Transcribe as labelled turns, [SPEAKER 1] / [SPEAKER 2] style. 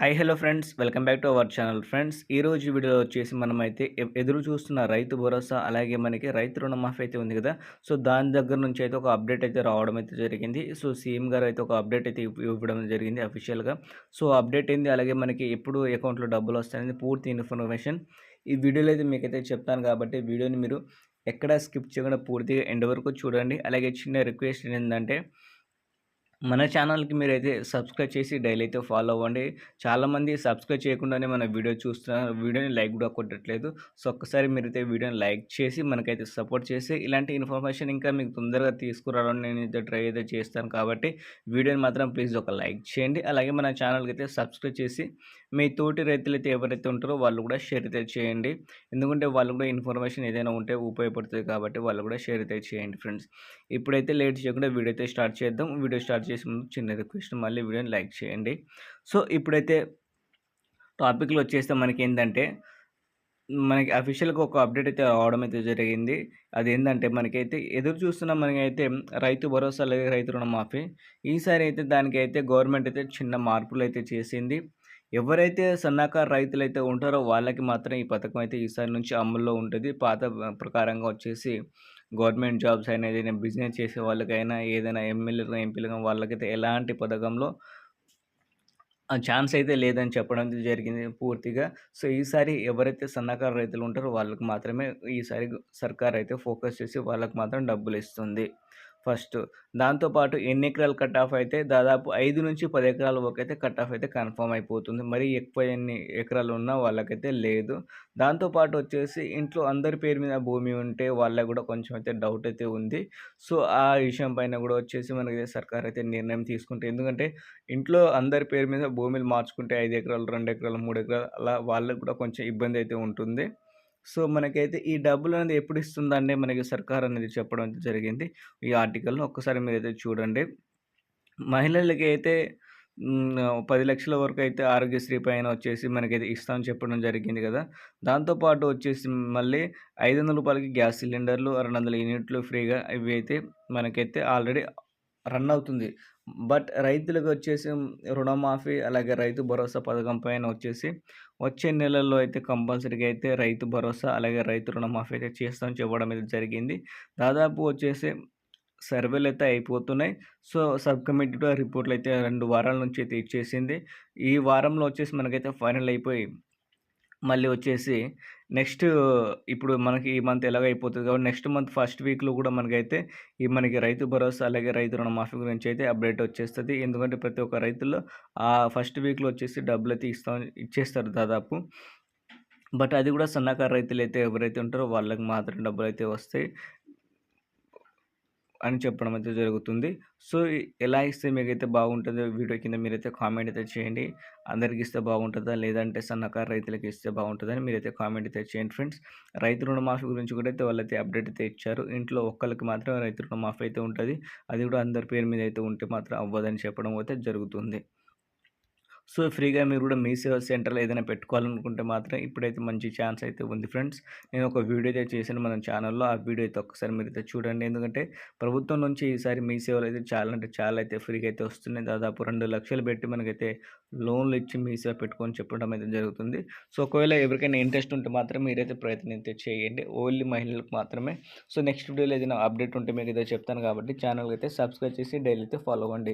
[SPEAKER 1] Hi hello friends. Welcome back to our channel friends. ఈ రోజు వీడియోలో వచ్చేసి మనమైతే ఎదురు చూస్తున్న రైతు భరోసా అలాగే మనకి రైతు రుణమాఫీ అయితే ఉంది కదా. సో దాని దగ్గర నుంచి అయితే ఒక అప్డేట్ అయితే రావడం అయితే జరిగింది. సో సీఎం గారు అయితే ఒక అప్డేట్ అయితే ఇవ్వడం జరిగింది అఫీషియల్గా. సో అప్డేట్ ఏంది? అలాగే మనకి ఎప్పుడు అకౌంట్లో డబ్బులు వస్తాయనేది పూర్తి ఇన్ఫర్మేషన్. ఈ వీడియోలో అయితే మీకైతే చెప్తాను కాబట్టి వీడియోని మీరు ఎక్కడ స్కిప్ చేయకుండా పూర్తిగా ఎండ్ వరకు చూడండి. అలాగే చిన్న రిక్వెస్ట్ ఏంటంటే మన ఛానల్కి మీరైతే సబ్స్క్రైబ్ చేసి డైలీ అయితే ఫాలో అవ్వండి. చాలామంది సబ్స్క్రైబ్ చేయకుండానే మన వీడియో చూస్తున్నారు. వీడియోని లైక్ కూడా కొట్టట్లేదు. సో ఒక్కసారి మీరైతే వీడియోని లైక్ చేసి మనకైతే సపోర్ట్ చేసి ఇలాంటి ఇన్ఫర్మేషన్ ఇంకా మీకు తొందరగా తీసుకురావడం నేను అయితే ట్రై అయితే చేస్తాను కాబట్టి వీడియోని మాత్రం ప్లీజ్ ఒక లైక్ చేయండి. అలాగే మన ఛానల్కి అయితే సబ్స్క్రైబ్ చేసి మీ తోటి రైతులు అయితే ఎవరైతే ఉంటారో వాళ్ళు కూడా షేర్ అయితే చేయండి. ఎందుకంటే వాళ్ళు కూడా ఇన్ఫర్మేషన్ ఏదైనా ఉంటే ఉపయోగపడుతుంది కాబట్టి వాళ్ళు కూడా షేర్ అయితే చేయండి ఫ్రెండ్స్. ఇప్పుడైతే లేట్ చేయకుండా వీడియో అయితే స్టార్ట్ చేద్దాం. వీడియో స్టార్ట్ చేసే ముందు చిన్న రిక్వెస్ట్ మళ్ళీ వీడియోని లైక్ చేయండి. సో ఇప్పుడైతే టాపిక్లో వచ్చేస్తే మనకి ఏంటంటే మనకి అఫీషియల్గా ఒక అప్డేట్ అయితే రావడం అయితే జరిగింది. అది ఏంటంటే మనకైతే ఎదురు చూస్తున్న మనకైతే రైతు భరోసా లేదా రైతు రుణమాఫీ. ఈసారి అయితే దానికైతే గవర్నమెంట్ అయితే చిన్న మార్పులు అయితే చేసింది. ఎవరైతే సన్నకారు రైతులు అయితే ఉంటారో వాళ్ళకి మాత్రం ఈ పథకం అయితే ఈసారి నుంచి అమల్లో ఉంటుంది. పాత ప్రకారంగా వచ్చేసి గవర్నమెంట్ జాబ్స్ అయినా ఏదైనా బిజినెస్ చేసే వాళ్ళకైనా ఏదైనా ఎమ్మెల్యేలుగా ఎంపీలుగా వాళ్ళకైతే ఎలాంటి పథకంలో ఛాన్స్ అయితే లేదని చెప్పడం జరిగింది పూర్తిగా. సో ఈసారి ఎవరైతే సన్నకారు రైతులు ఉంటారో వాళ్ళకి మాత్రమే ఈసారి సర్కార్ అయితే ఫోకస్ చేసి వాళ్ళకి మాత్రం డబ్బులు ఇస్తుంది. ఫస్ట్. దాంతోపాటు ఎన్ని ఎకరాలు కట్ ఆఫ్ అయితే దాదాపు ఐదు నుంచి పది ఎకరాల వరకు అయితే కట్ ఆఫ్ అయితే కన్ఫర్మ్ అయిపోతుంది. మరి ఎక్కువ ఎన్ని ఎకరాలు ఉన్నా వాళ్ళకైతే లేదు. దాంతోపాటు వచ్చేసి ఇంట్లో అందరి పేరు మీద భూమి ఉంటే వాళ్ళకి కూడా కొంచెం అయితే డౌట్ అయితే ఉంది. సో ఆ విషయం పైన కూడా వచ్చేసి మనకి సర్కార్ అయితే నిర్ణయం తీసుకుంటే ఎందుకంటే ఇంట్లో అందరి పేరు మీద భూమిలు మార్చుకుంటే ఐదు ఎకరాలు రెండు ఎకరాలు మూడు ఎకరాలు అలా వాళ్ళకి కూడా కొంచెం ఇబ్బంది అయితే ఉంటుంది. సో మనకైతే ఈ డబ్బులు అనేది ఎప్పుడు ఇస్తుందంటే మనకి సర్కార్ అనేది చెప్పడం అయితే జరిగింది. ఈ ఆర్టికల్ను ఒక్కసారి మీరైతే చూడండి. మహిళలకి అయితే పది లక్షల వరకు అయితే ఆరోగ్యశ్రీ పైన వచ్చేసి మనకైతే ఇస్తామని చెప్పడం జరిగింది కదా! దాంతోపాటు వచ్చేసి మళ్ళీ ఐదు వందల రూపాయలకి గ్యాస్ సిలిండర్లు రెండు వందల యూనిట్లు ఫ్రీగా ఇవి అయితే మనకైతే ఆల్రెడీ రన్ అవుతుంది. బట్ రైతులకు వచ్చేసి రుణమాఫీ అలాగే రైతు భరోసా పథకం పైన వచ్చేసి వచ్చే నెలల్లో అయితే కంపల్సరీగా అయితే రైతు భరోసా అలాగే రైతు రుణమాఫీ అయితే చేస్తామని చెప్పడం అయితే జరిగింది. దాదాపు వచ్చేసి సర్వేలు అయితే అయిపోతున్నాయి. సో సబ్ కమిటీ రిపోర్ట్లు అయితే రెండు వారాల నుంచి అయితే ఇచ్చేసింది. ఈ వారంలో వచ్చేసి మనకైతే ఫైనల్ అయిపోయి మళ్ళీ వచ్చేసి నెక్స్ట్ ఇప్పుడు మనకి ఈ మంత్ ఎలాగ అయిపోతుంది కాబట్టి నెక్స్ట్ మంత్ ఫస్ట్ వీక్లో కూడా మనకైతే ఈ మనకి రైతు భరోసా అలాగే రైతు రుణమాఫీ గురించి అయితే అప్డేట్ వచ్చేస్తుంది. ఎందుకంటే ప్రతి ఒక్క రైతుల్లో ఆ ఫస్ట్ వీక్లో వచ్చేసి డబ్బులు అయితే ఇస్తాం ఇచ్చేస్తారు దాదాపు. బట్ అది కూడా సన్నకారు రైతులు అయితే ఎవరైతే ఉంటారో వాళ్ళకి మాత్రం డబ్బులు అయితే వస్తాయి. అని చెప్పడం అయితే జరుగుతుంది. సో ఎలా ఇస్తే మీకైతే బాగుంటుందో వీడియో కింద మీరైతే కామెంట్ అయితే చేయండి. అందరికి ఇస్తే బాగుంటుందా? లేదంటే సన్నకారు రైతులకి ఇస్తే బాగుంటుందని మీరైతే కామెంట్ అయితే చేయండి ఫ్రెండ్స్. రైతు రుణమాఫీ గురించి కూడా అయితే వాళ్ళైతే అప్డేట్ అయితే ఇచ్చారు. ఇంట్లో ఒక్కరికి మాత్రమే రైతు రుణమాఫీ అయితే ఉంటుంది. అది కూడా అందరి పేరు మీద అయితే ఉంటే మాత్రం అవ్వదని చెప్పడం అయితే జరుగుతుంది. సో ఫ్రీగా మీరు కూడా మీ సేవ సెంటర్లో ఏదైనా పెట్టుకోవాలనుకుంటే మాత్రం ఇప్పుడైతే మంచి ఛాన్స్ అయితే ఉంది ఫ్రెండ్స్. నేను ఒక వీడియో అయితే చేశాను మన ఛానల్లో. ఆ వీడియో అయితే ఒకసారి మీరు అయితే చూడండి. ఎందుకంటే ప్రభుత్వం నుంచి ఈసారి మీ సేవలు అయితే చాలా అంటే చాలా అయితే ఫ్రీగా అయితే వస్తున్నాయి. దాదాపు రెండు లక్షలు పెట్టి మనకైతే లోన్లు ఇచ్చి మీ సేవ పెట్టుకొని చెప్పడం అయితే జరుగుతుంది. సో ఒకవేళ ఎవరికైనా ఇంట్రెస్ట్ ఉంటే మాత్రం మీరైతే ప్రయత్నం అయితే చేయండి. ఓన్లీ మహిళలకు మాత్రమే. సో నెక్స్ట్ వీడియోలో ఏదైనా అప్డేట్ ఉంటే మీకు అయితే చెప్తాను కాబట్టి ఛానల్ అయితే సబ్స్క్రైబ్ చేసి డైలీ అయితే ఫాలో అవ్వండి.